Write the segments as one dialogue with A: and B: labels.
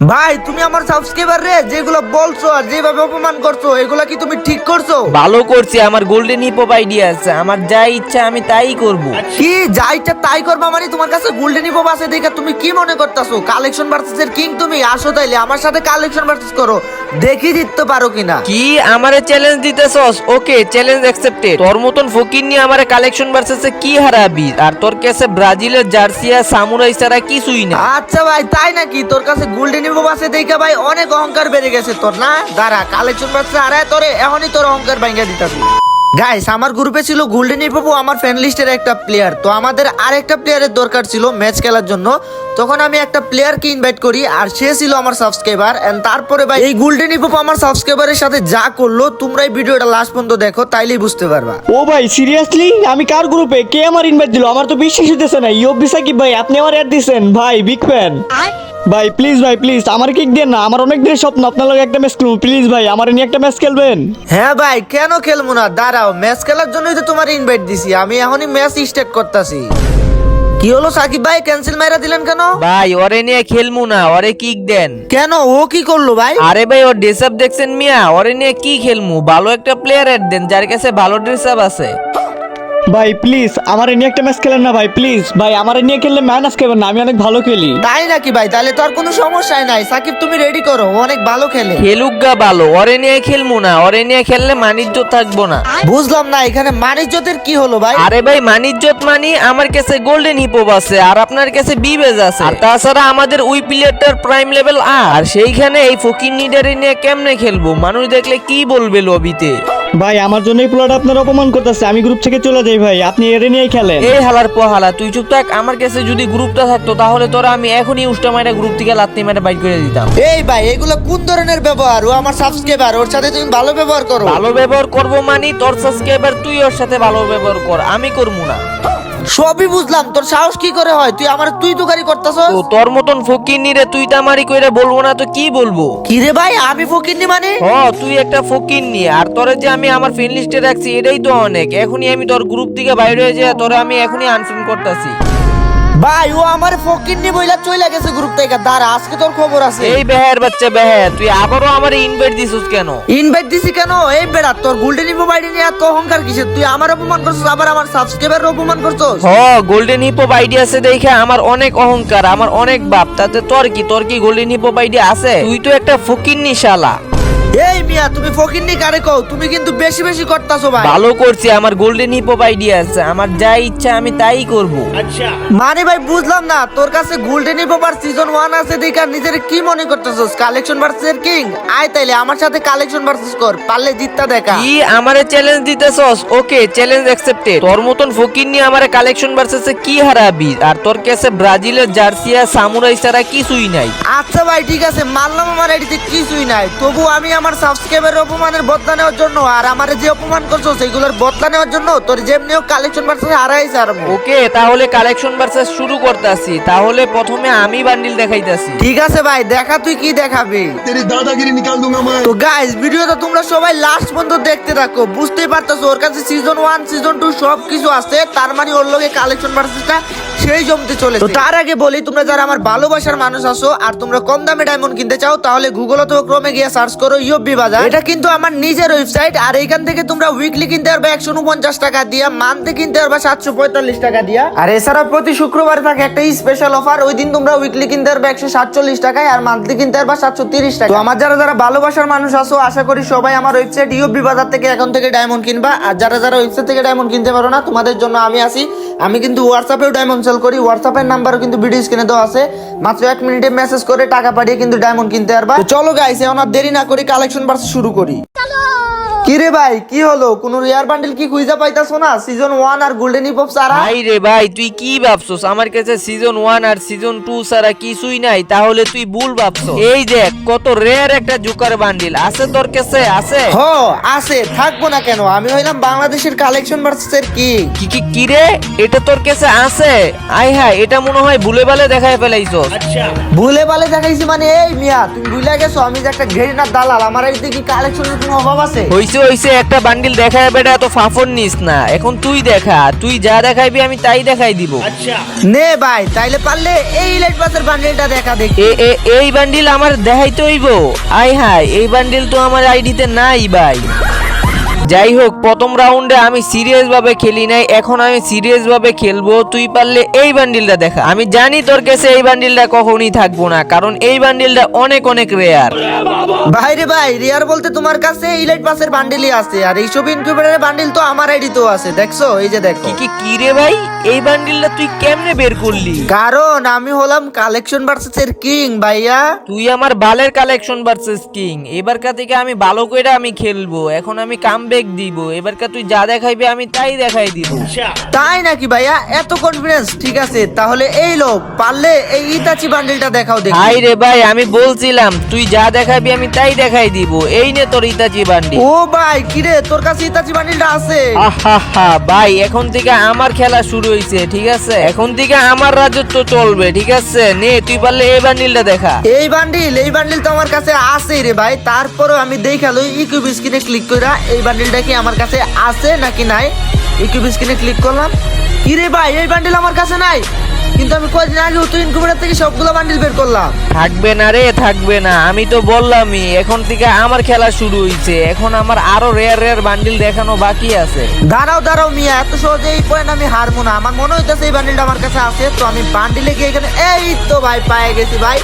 A: ভাই তুমি আমার সাবস্ক্রাইবার রে যেগুলো বলছো আর যেভাবে অপমান করছ এগুলা কি তুমি ঠিক করছ?
B: ভালো করছি আমার গোল্ডেন হিপ আইডিয়া আছে আমার যা ইচ্ছা আমি তাই করব।
A: কি যা ইচ্ছা তাই করবা মানে তোমার কাছে গোল্ডেন ইপো আছে দেখে তুমি কি মনে করতেছো? কালেকশন ভার্সেস এর কিং তুমি আসো তাইলে আমার সাথে কালেকশন ভার্সেস করো। দেখি জিততে পারো কিনা।
B: কি আমারে চ্যালেঞ্জ দিতেছস? ওকে চ্যালেঞ্জ অ্যাকসেপ্টেড তোর মতন ফকির নিয়ে আমারে কালেকশন ভার্সেসে কি হারাবি? আর তোর কাছে ব্রাজিলের জার্সি আর সামুরাই ছাড়া কিছুই না
A: আচ্ছা ভাই তাই নাকি? তোর কাছে গোল্ডেন ইপো আছে দেখে ভাই অনেক অহংকার বেড়ে গেছে তোর না? দাঁড়া কালেকশন ভার্সেস আরে তোরে এখনই তোর অহংকার ভাঙিয়ে দিতাছি গাইস আমার গ্রুপে ছিল গোল্ডেন ইপো আমার ফ্রেন্ড লিস্টের একটা প্লেয়ার তো আমাদের আরেকটা প্লেয়ারের দরকার ছিল ম্যাচ খেলার জন্য। তখন আমি একটা প্লেয়ারকে ইনভাইট করি আর সে ছিল আমার সাবস্ক্রাইবার এন্ড তারপরে ভাই এই গোল্ডেন ইপো আমার সাবস্ক্রাইবারের সাথে যা করল তোমরা এই ভিডিওটা লাস্ট পর্যন্ত দেখো তাইলেই বুঝতে পারবা।
C: ও ভাই সিরিয়াসলি আমি কার গ্রুপে? কে আমার ইনভাইট দিল? আমার তো বিশ্বাস হইতেছে না। ইয়ব সাকিব ভাই আপনি আমার অ্যাড দিছেন। ভাই বিগ ফ্যান ভাই প্লিজ ভাই প্লিজ আমার কিক দেন না আমার অনেক দিনের স্বপ্ন আপনার লগে একটা ম্যাচ খেলব প্লিজ ভাই আমার নিয়ে একটা ম্যাচ খেলবেন।
A: হ্যাঁ ভাই কেন খেলব না? দাঁড়াও ম্যাচ খেলার জন্যই তো তোমার ইনভাইট দিছি আমি এখনই ম্যাচ স্টার্ট করতেছি। কি হলো সাকিব ভাই ক্যান্সেল মাইরা দিলেন কেন?
B: ভাই ওরে নিয়ে খেলমু না ওরে কিক দেন।
A: কেন ও কি করল ভাই?
B: আরে ভাই ওর ড্রেস আপ দেখছেন মিয়া ওরে নিয়ে কি খেলমু? ভালো একটা প্লেয়ার অ্যাড দেন যার কাছে ভালো ড্রেস আপ আছে।
C: ভাই প্লিজ আমার নিয়ে একটা ম্যাচ খেলেন না ভাই প্লিজ ভাই আমার নিয়ে খেললে মাইনাস খেলবেন না আমি অনেক ভালো খেলি।
A: তাই নাকি ভাই? তাহলে তো আর কোনো সমস্যাই নাই। সাকিব তুমি রেডি করো ও অনেক ভালো খেলে।
B: খেলুক গা ভালো ওরে নিয়ে খেলমু না ওরে নিয়ে খেললে মানিজ্য থাকব না।
A: বুঝলাম না এখানে মানিজ্যতের কি হলো ভাই?
B: আরে ভাই মানিজ্যত মানি আমার কাছে গোল্ডেন হিপোপ আছে আর আপনার কাছে বিবেজ আছে। আর তাছাড়া আমাদের ওই প্লেয়ারটার প্রাইম লেভেল আর সেইখানে এই ফকির নিডারে নিয়ে কেমনে খেলব? মানুষ দেখলে কি বলবে লবিতে?
C: ভাই আমার জন্য এই প্লট আপনার অপমান করতেছে। আমি গ্রুপ থেকে চলে যাই ভাই আপনি এরে নিয়েই খেলেন।
B: এই হালার পোহালা তুই চুপ থাক। আমার কাছে যদি গ্রুপটা থাকতো তাহলে তোরা আমি এখনই উষ্টা মাইরা গ্রুপ থেকে লাত্তি মাইরা বাইট করে দিতাম।
A: এই ভাই এগুলো কোন ধরনের ব্যবহার? ও আমার সাবস্ক্রাইবার ওর সাথে তুমি ভালো ব্যবহার করো।
B: ভালো ব্যবহার করব মানে তোর সাবস্ক্রাইবার তুই ওর সাথে ভালো ব্যবহার কর। আমি করব না।
A: সবই বুঝলাম। তোর সাহস কি করে হয়? তুই আমার তুই তুকারি করতেছস।
B: তো তোর মতন ফকির নিরে তুই তামারি কইরা বলব না তো কি বলব?
A: কি রে ভাই আমি ফকিরনি মানে?
B: হ তুই একটা ফকির নি আর তোরে যে আমি আমার ফ্রেন্ড লিস্টে রাখছি এটাই তো অনেক। এখনি আমি তোর গ্রুপ থেকে বাইরে হয়ে যাই তোরে আমি এখনই আনফ্রেন্ড করতেছি।
A: ভাই ও আমার ফকিরনি বইলা চলে গেছে গ্রুপ থেকে। দাঁড়া আজকে তোর খবর আছে।
B: এই বেহের বাচ্চা বেহের তুই আবারও আমার ইনভাইট দিছিস কেন?
A: ইনভাইট দিছি কেন? এই বেড়া তোর গোল্ডেন ইপো বাইডি নিয়ে এত অহংকার কিসের? তুই আমার অপমান করছিস আবার আমার সাবস্ক্রাইবার অপমান করছিস?
B: হ গোল্ডেন হিপো আইডি আছে দেখে আমার অনেক অহংকার আমার অনেক বাপ। তাতে তোর কি তোর কি গোল্ডেন হিপো আইডি আছে? তুই তো একটা ফকির নি শালা।
A: এই মিয়া তুমি ফকিরনি কারে কও? তুমি কিন্তু বেশি বেশি করতাছো ভাই।
B: ভালো করছি আমার গোল্ডেন হিপো আইডি আছে। আমার যা ইচ্ছা আমি তাই করব।
A: মানে ভাই বুঝলাম না তোর কাছে গোল্ডেন সিজন 1 আছে দেখা নিজের কি মনে করতেছস? কালেকশন ভার্সেস কিং আয় তাইলে আমার সাথে কালেকশন ভার্সেস কর পারলে জিততা দেখা।
B: কি আমারে চ্যালেঞ্জ দিতেছস? ওকে চ্যালেঞ্জ অ্যাকসেপ্টেড তোর মতন ফকির নিয়ে আমারে কালেকশন ভার্সেসে কি হারাবি? আর তোর কাছে ব্রাজিলের জার্সি আর সামুরাই ছাড়া কিছুই নাই।
A: আচ্ছা ভাই ঠিক আছে মানলাম আমার এটিতে কিছুই নাই। তবু আমি আমার সাবস্ক্রাইবারের অপমানের বদলা নেওয়ার জন্য আর আমারে যে অপমান করছো সেগুলোর বদলা নেওয়ার জন্য তোর যেমনিও কালেকশন ভার্সেস হারাইছে আর
B: ওকে তাহলে কালেকশন ভার্সেস শুরু করতেছি তাহলে প্রথমে আমি বান্ডিল দেখাইতাছি
A: ঠিক আছে ভাই দেখা তুই কি দেখাবি
D: तेरी दादागिरी निकाल दूंगा मैं
A: তো গাইস ভিডিওটা তোমরা সবাই লাস্ট পর্যন্ত দেখতে থাকো বুঝতেই পারতেছো ওর কাছে সিজন ওয়ান সিজন টু সব কিছু আছে তার মানে ওর লগে কালেকশন ভার্সেসটা সেই জমতে চলেছে। তো তার আগে বলি, তোমরা যারা আমার ভালোবাসার মানুষ আছো আর তোমরা কম দামে ডায়মন্ড কিনতে চাও, তাহলে গুগল অথবা ক্রমে গিয়ে সার্চ করো ইউবি বাজার এটা কিন্তু আমার নিজের ওয়েবসাইট আর এইখান থেকে তোমরা উইকলি কিনতে পারবে একশো উনপঞ্চাশ টাকা দিয়া মান্থে কিনতে পারবে সাতশো পঁয়তাল্লিশ টাকা দিয়া। আর এছাড়া প্রতি শুক্রবার থাকে একটা স্পেশাল অফার ওই দিন তোমরা উইকলি কিনতে পারবে একশো সাতচল্লিশ টাকায়, আর মান্থলি কিনতে পারবে সাতশো তিরিশ টাকা তো আমার যারা যারা ভালোবাসার মানুষ আছো, আশা করি সবাই আমার ওয়েবসাইট ইউবি বাজার থেকে এখন থেকে ডায়মন্ড কিনবা। আর যারা যারা ওয়েবসাইট থেকে ডায়মন্ড কিনতে পারো না, তোমাদের জন্য আমি আসি। আমি কিন্তু হোয়াটসঅ্যাপেও ডায়মন্ড সেল করি হোয়াটসঅ্যাপের নাম্বারও কিন্তু ভিডিও স্ক্রিনে দেওয়া আছে। মাত্র এক মিনিটে মেসেজ করে টাকা পাঠিয়ে কিন্তু ডায়মন্ড কিনতে পারবা। চলো গাইস এখন আর দেরি না করি কালেকশন বার্স শুরু করি। কি রে ভাই কি হলো? কোন রেয়ার বান্ডেল কি খুঁজে পাইতাছো না? সিজন ওয়ান আর গোল্ডেন হিপ সারা
B: ভাই রে ভাই তুই কি ভাবছস? আমার কাছে সিজন ওয়ান আর সিজন টু ছাড়া কিছুই নাই তাহলে তুই ভুল ভাবছস। এই দেখ কত রেয়ার একটা জুকার বান্ডিল আছে তোর কাছে? আছে?
A: হ আছে থাকব না কেন? আমি হইলাম বাংলাদেশের কালেকশন ভার্সেসের কি
B: কি কি কি রে? এটা তোর কাছে আছে? আই হ্যাঁ এটা মনে হয় ভুলে ভালে দেখায় ফেলাইছস।
A: ভুলে বালে দেখাইছি মানে এই মিয়া তুমি ভুলে গেছো আমি যে একটা ঘেরিনার দালাল আমার এদিকে কি কালেকশনের কোনো অভাব আছে?
B: হইছে হইছে হইছে একটা বান্ডিল দেখায় বেটা এত ফাফর নিস না। এখন তুই দেখা তুই যা দেখাইবি আমি তাই দেখাই দিব।
A: নে ভাই তাইলে পারলে এই লাইট পাসের বান্ডিলটা দেখা দেখি।
B: এ এ- এই বান্ডিল আমার দেখাইতে হইব। আই হাই এই বান্ডিল তো আমার আইডিতে নাই ভাই। যাই হোক প্রথম রাউন্ডে আমি সিরিয়াস ভাবে খেলি নাই এখন আমি সিরিয়াস ভাবে খেলব। তুই পারলে এই বান্ডিলটা দেখা। আমি জানি তোর কাছে এই বান্ডিলটা কখনই থাকব না কারণ এই বান্ডিলটা অনেক অনেক রেয়ার
A: ভাই রে ভাই রেয়ার বলতে তোমার কাছে ইলাইট পাসের বান্ডিলই আছে আর এইসব ইনকিউবেটরের বান্ডিল তো আমার আইডিতেও আছে দেখছ? এই যে দেখো।
B: কি কি রে ভাই? এই বান্ডিলটা তুই কেমনে বের করলি?
A: কারণ আমি হলাম কালেকশন ভার্সেসের কিং ভাইয়া।
B: তুই আমার বালের কালেকশন ভার্সেস কিং এবারকার থেকে আমি ভালো করে আমি খেলব। এখন আমি কামব্যাক দিব এবারকার তুই যা দেখাইবি আমি তাই দেখাই দিব।
A: তাই নাকি ভাইয়া? এত কনফিডেন্স ঠিক আছে তাহলে এই লোক পারলে এই ইতাচি বান্ডিলটা দেখাও দেখি।
B: হাই রে ভাই আমি বলছিলাম তুই যা দেখাবি আমি তাই দেখাই দিব। এই নে তোর ইতাচি বান্ডি
A: ও ভাই কিরে তোর কাছে ইতাচি বান্ডিলটা আছে?
B: আহা ভাই এখন থেকে আমার খেলা শুরু হইছে ঠিক আছে? এখন থেকে আমার রাজত্ব চলবে ঠিক আছে? নে তুই পারলে এই বান্ডিলটা দেখা।
A: এই বান্ডিল এই বান্ডিল তো আমার কাছে আছেই রে ভাই। তারপরে আমি দেখাল ইকিউব স্ক্রিনে ক্লিক কইরা এই বান্ডিলটা কি আমার কাছে আছে নাকি নাই? ইকিউব স্ক্রিনে ক্লিক করলাম। কি রে ভাই এই বান্ডিল আমার কাছে নাই। কিন্তু আমি কয়েকদিন আগে তো ইনকুবেটার থেকে সবগুলো বান্ডিল বের করলাম।
B: থাকবে না রে থাকবে না। আমি তো বললামই এখন থেকে আমার খেলা শুরু হইছে। এখন আমার আরও রেয়ার রেয়ার বান্ডিল দেখানো বাকি আছে।
A: দাঁড়াও দাঁড়াও মিয়া এত সহজে এই পয়েন্ট আমি হারবো না। আমার মনে হইতেছে এই বান্ডিলটা আমার কাছে আছে তো আমি বান্ডিলে গিয়ে এখানে এই তো ভাই পায়ে গেছি ভাই।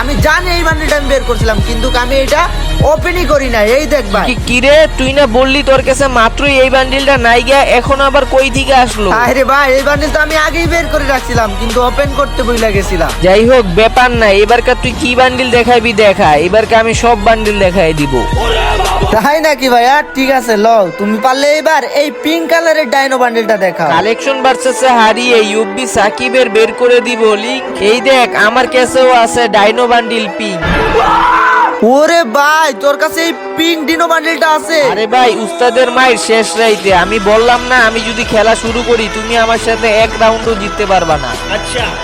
A: আমি জানি এই বান্ডিলটা আমি বের করছিলাম কিন্তু আমি এটা ওপেনই করি না এই দেখ ভাই।
B: কি কিরে তুই না বললি তোর কাছে মাত্রই এই বান্ডিলটা নাই গিয়া এখন আবার কই থেকে আসলো?
A: আরে ভাই এই বান্ডিল তো আমি আগেই বের করে রাখছিলাম কিন্তু ওপেন করতে ভুলে গেছিলাম।
B: যাই হোক ব্যাপার না এবারকার তুই কি বান্ডিল দেখাবি দেখা এবারকে আমি সব বান্ডিল দেখাই দিব।
A: তাই নাকি ভাইয়া ঠিক আছে লও তুমি পারলে এবার এই পিঙ্ক কালারের ডাইনো বান্ডিলটা দেখাও।
B: কালেকশন ভার্সেসে হারিয়ে ইউবি সাকিবের বের করে দিব লিক এই দেখ আমার কাছেও আছে ডাইনো বান্ডিল পিঙ্ক
A: ওরে ভাই তোর কাছে পিঙ্ক ডিনো বান্ডিলটা আছে।
B: আরে ভাই উস্তাদের মায়ের শেষ রাইতে। আমি বললাম না আমি যদি খেলা শুরু করি তুমি আমার সাথে এক রাউন্ডও জিততে পারবা না।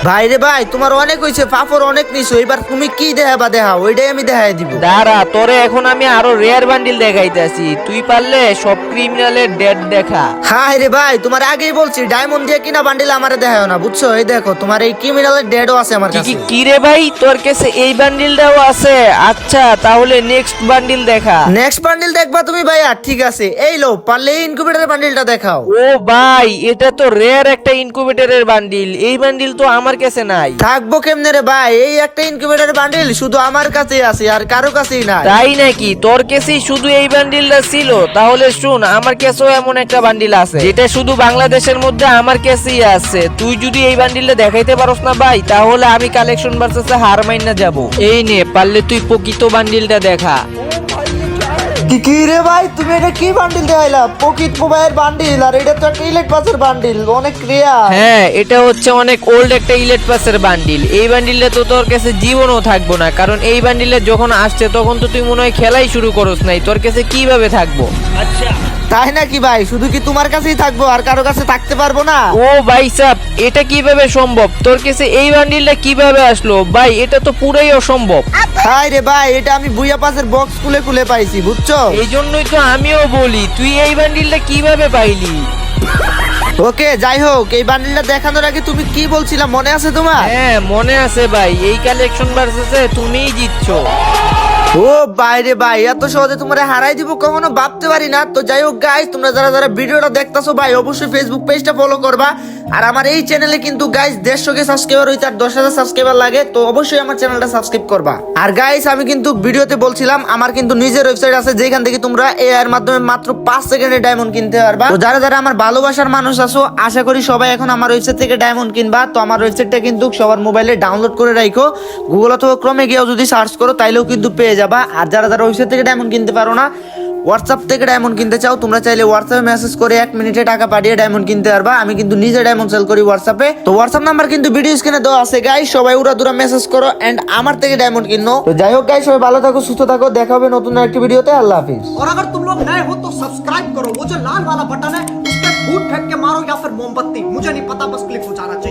A: ভাই রে ভাই তোমার অনেক হয়েছে ফাফর অনেক নিছো এবার তুমি কি দেখাবা দেখাও ওইটাই আমি দেখাই দিব।
B: দাঁড়া তোরে এখন আমি আরও রেয়ার বান্ডিল দেখাইতেছি। তুই পারলে সব ক্রিমিনালের ডেট দেখা।
A: হ্যাঁ রে ভাই তোমার আগেই বলছি ডায়মন্ড দিয়ে কিনা বান্ডিল আমারে দেখাও না বুঝছ? এই দেখো তোমার এই ক্রিমিনালের ডেডও আছে আমার
B: কি
A: কাছে।
B: কি কি রে ভাই? তোর কাছে এই বান্ডিলটাও আছে? আচ্ছা তাহলে নেক্সট বান্ডিল দেখা।
A: নেক্সট বান্ডিল দেখবা তুমি ভাইয়া ঠিক আছে। এই লো পারলে ইনকিউবেটরের বান্ডিলটা দেখাও।
B: ও ভাই এটা তো রেয়ার একটা ইনকুবেটরের বান্ডিল এই বান্ডিল তো আমার কাছে নাই।
A: থাকব কেমনে রে ভাই? এই একটা ইনকিউবেটরের বান্ডিল শুধু আমার কাছেই আছে আর কারও কাছেই নাই।
B: তাই নাকি? তোর কাছেই শুধু এই বান্ডিলটা ছিল। তাহলে শুন আমার কাছেও এমন একটা বান্ডিল আছে যেটা শুধু বাংলাদেশের মধ্যে আমার কাছেই আছে। তুই যদি এই বান্ডিলটা দেখাইতে পারস না ভাই তাহলে আমি কালেকশন ভার্সেসে হার মাইনা যাব। এই নে পারলে তুই প্রকৃত বান্ডিলটা দেখা।
A: কি কি রে ভাই? তুমি এটা কি বান্ডিল দেখাইলা পকিট মোবাইল বান্ডিল আর এটা তো একটা ইলেট পাসের বান্ডিল অনেক ক্রিয়া
B: হ্যাঁ এটা হচ্ছে অনেক ওল্ড একটা ইলেট পাসের বান্ডিল এই বান্ডিলটা তো তোর কাছে জীবনও থাকব না কারণ এই বান্ডিলে যখন আসছে তখন তো তুই মনে হয় খেলাই শুরু করস নাই। তোর কাছে কীভাবে থাকব?
A: তাই নাকি ভাই? শুধু কি তোমার কাছেই থাকব আর কারও কাছে থাকতে পারব না?
B: ও ভাই সাহ এটা কীভাবে সম্ভব? তোর কাছে এই বান্ডিলটা কীভাবে আসলো? ভাই এটা তো পুরাই অসম্ভব।
A: হাই রে ভাই এটা আমি বুইয়া পাসের বক্স খুলে খুলে পাইছি বুঝছ?
B: এই জন্যই তো আমিও বলি তুই এই বান্ডিলটা কীভাবে পাইলি?
A: ওকে যাই হোক এই বান্ডিলটা দেখানোর আগে তুমি কি বলছিলা? মনে আছে তোমার?
B: হ্যাঁ মনে আছে ভাই এই কালেকশন ভার্সেসে তুমিই জিতছো।
A: ও বাইরে ভাই, এত সহজে তোমরা হারাই দিব, কখনো ভাবতে পারি না। তো যাই হোক গাইস তোমরা যারা যারা ভিডিওটা দেখতাছো ভাই, অবশ্যই ফেসবুক পেজটা ফলো করবা। আর আমার এই চ্যানেলে কিন্তু গাইস দেড়শো কে সাবস্ক্রাইবার হইতে আর দশ হাজার সাবস্ক্রাইবার লাগে, তো অবশ্যই আমার চ্যানেলটা সাবস্ক্রাইব করবা। আর গাইস আমি কিন্তু ভিডিওতে বলছিলাম, আমার কিন্তু নিজের ওয়েবসাইট আছে, যেখান থেকে তোমরা এ এর মাধ্যমে মাত্র পাঁচ সেকেন্ডে ডায়মন্ড কিনতে পারবা। তো যারা যারা আমার ভালোবাসার মানুষ আছো, আশা করি সবাই এখন আমার ওয়েবসাইট থেকে ডায়মন্ড কিনবা। তো আমার ওয়েবসাইটটা কিন্তু সবার মোবাইলে ডাউনলোড করে রাখো গুগল অথবা ক্রমে গিয়েও যদি সার্চ করো, তাইলেও কিন্তু পেয়ে যাবা। আর যারা যারা ওয়েবসাইট থেকে ডায়মন্ড কিনতে পারো না হোয়াটসঅ্যাপ থেকে ডায়মন্ড কিনতে চাও তোমরা চাইলে হোয়াটসঅ্যাপে মেসেজ করে এক মিনিটে টাকা পাঠিয়ে ডায়মন্ড কিনতে পারবা আমি কিন্তু নিজে ডায়মন্ড সেল করি হোয়াটসঅ্যাপে তো হোয়াটসঅ্যাপ নাম্বার কিন্তু ভিডিও স্ক্রিনে দেওয়া আছে গাই সবাই উড়া দুরা মেসেজ করো এন্ড আমার থেকে ডায়মন্ড কিনো তো যাই হোক গাই সবাই ভালো থাকো সুস্থ থাকো দেখা হবে নতুন একটি ভিডিওতে আল্লাহ হাফিজ
E: और अगर तुम लोग नए हो तो सब्सक्राइब करो वो जो लाल वाला बटन है उस पर फूट फेंक के मारो या फिर मोमबत्ती मुझे नहीं पता बस क्लिक हो जाना चाहिए